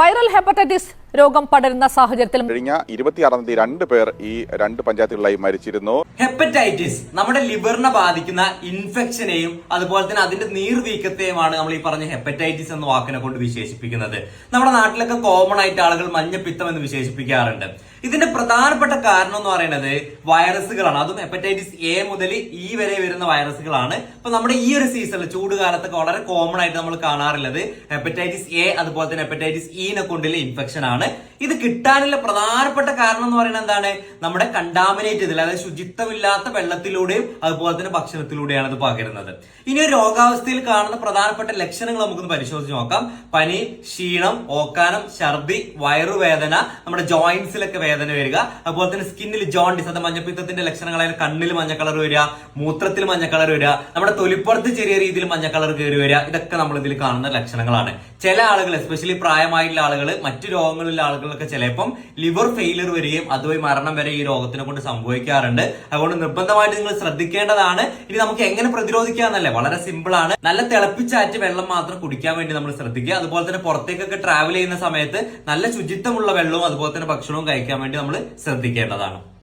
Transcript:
Viral hepatitis രോഗം പടരുന്ന സാഹചര്യത്തിൽ കഴിഞ്ഞ ഇരുപത്തിയാറാം തീയതി രണ്ട് പേർ ഈ രണ്ട് പഞ്ചായത്തുകളിലായി മരിച്ചിരുന്നു. ഹെപ്പറ്റൈറ്റിസ് നമ്മുടെ ലിവറിനെ ബാധിക്കുന്ന ഇൻഫെക്ഷനെയും അതുപോലെ തന്നെ അതിന്റെ നീർവീക്കത്തെയുമാണ് നമ്മൾ ഈ പറഞ്ഞ ഹെപ്പറ്റൈറ്റിസ് എന്ന വാക്കിനെ കൊണ്ട് വിശേഷിപ്പിക്കുന്നത്. നമ്മുടെ നാട്ടിലൊക്കെ കോമൺ ആയിട്ട് ആളുകൾ മഞ്ഞപ്പിത്തം എന്ന് വിശേഷിപ്പിക്കാറുണ്ട്. ഇതിന്റെ പ്രധാനപ്പെട്ട കാരണം എന്ന് പറയുന്നത് വൈറസുകളാണ്. അതും ഹെപ്പറ്റൈറ്റിസ് എ മുതൽ ഇ വരെ വരുന്ന വൈറസുകളാണ്. അപ്പൊ നമ്മുടെ ഈ ഒരു സീസണിൽ ചൂട് കാലത്തൊക്കെ വളരെ കോമൺ ആയിട്ട് നമ്മൾ കാണാറുള്ളത് ഹെപ്പറ്റൈറ്റിസ് എ അതുപോലെ തന്നെ ഹെപ്പറ്റൈറ്റിസ് ഇനെ കൊണ്ടുള്ള ഇൻഫെക്ഷൻ ആണ് ഇത് കിട്ടാനുള്ള പ്രധാനപ്പെട്ട കാരണം എന്ന് പറയുന്നത് എന്താണ്? നമ്മുടെ കണ്ടാമിനേറ്റ് ചെയ്തില്ല അതായത് ശുചിത്വമില്ലാത്ത വെള്ളത്തിലൂടെയും അതുപോലെ തന്നെ ഭക്ഷണത്തിലൂടെയാണ് ഇത് പകരുന്നത്. ഇനി ഒരു രോഗാവസ്ഥയിൽ കാണുന്ന പ്രധാനപ്പെട്ട ലക്ഷണങ്ങൾ നമുക്കൊന്ന് പരിശോധിച്ച് നോക്കാം. പനി ക്ഷീണം ഓക്കാനം ഛർദി വയറുവേദന നമ്മുടെ ജോയിന്റ്സിലൊക്കെ വേദന വരിക. അതുപോലെ തന്നെ സ്കിന്നിൽ ജോണ്ടിസ് അത് മഞ്ഞപ്പിത്തത്തിന്റെ ലക്ഷണങ്ങളായ കണ്ണിൽ മഞ്ഞ കളർ വരിക മൂത്രത്തിൽ മഞ്ഞ കളർ വരിക നമ്മുടെ തൊലിപ്പുറത്ത് ചെറിയ രീതിയിൽ മഞ്ഞ കളർ കയറി വരിക. ഇതൊക്കെ നമ്മൾ ഇതിൽ കാണുന്ന ലക്ഷണങ്ങളാണ്. ചില ആളുകൾ എസ്പെഷ്യലി പ്രായമായിട്ടുള്ള ആളുകൾ മറ്റു രോഗങ്ങളുള്ള ആളുകളൊക്കെ ചിലപ്പം ലിവർ ഫെയിലിയർ വരികയും അതുവഴി മരണം വരെ ഈ രോഗത്തിനെ കൊണ്ട് സംഭവിക്കാറുണ്ട്. അതുകൊണ്ട് നിർബന്ധമായിട്ട് നിങ്ങൾ ശ്രദ്ധിക്കേണ്ടതാണ്. ഇനി നമുക്ക് എങ്ങനെ പ്രതിരോധിക്കാന്നല്ലേ വളരെ സിമ്പിൾ ആണ്. നല്ല തിളപ്പിച്ചാറ്റ് വെള്ളം മാത്രം കുടിക്കാൻ വേണ്ടി നമ്മൾ ശ്രദ്ധിക്കുക. അതുപോലെ തന്നെ പുറത്തേക്കൊക്കെ ട്രാവൽ ചെയ്യുന്ന സമയത്ത് നല്ല ശുചിത്വമുള്ള വെള്ളവും അതുപോലെ തന്നെ ഭക്ഷണവും കഴിക്കാൻ വേണ്ടി നമ്മൾ ശ്രദ്ധിക്കേണ്ടതാണ്.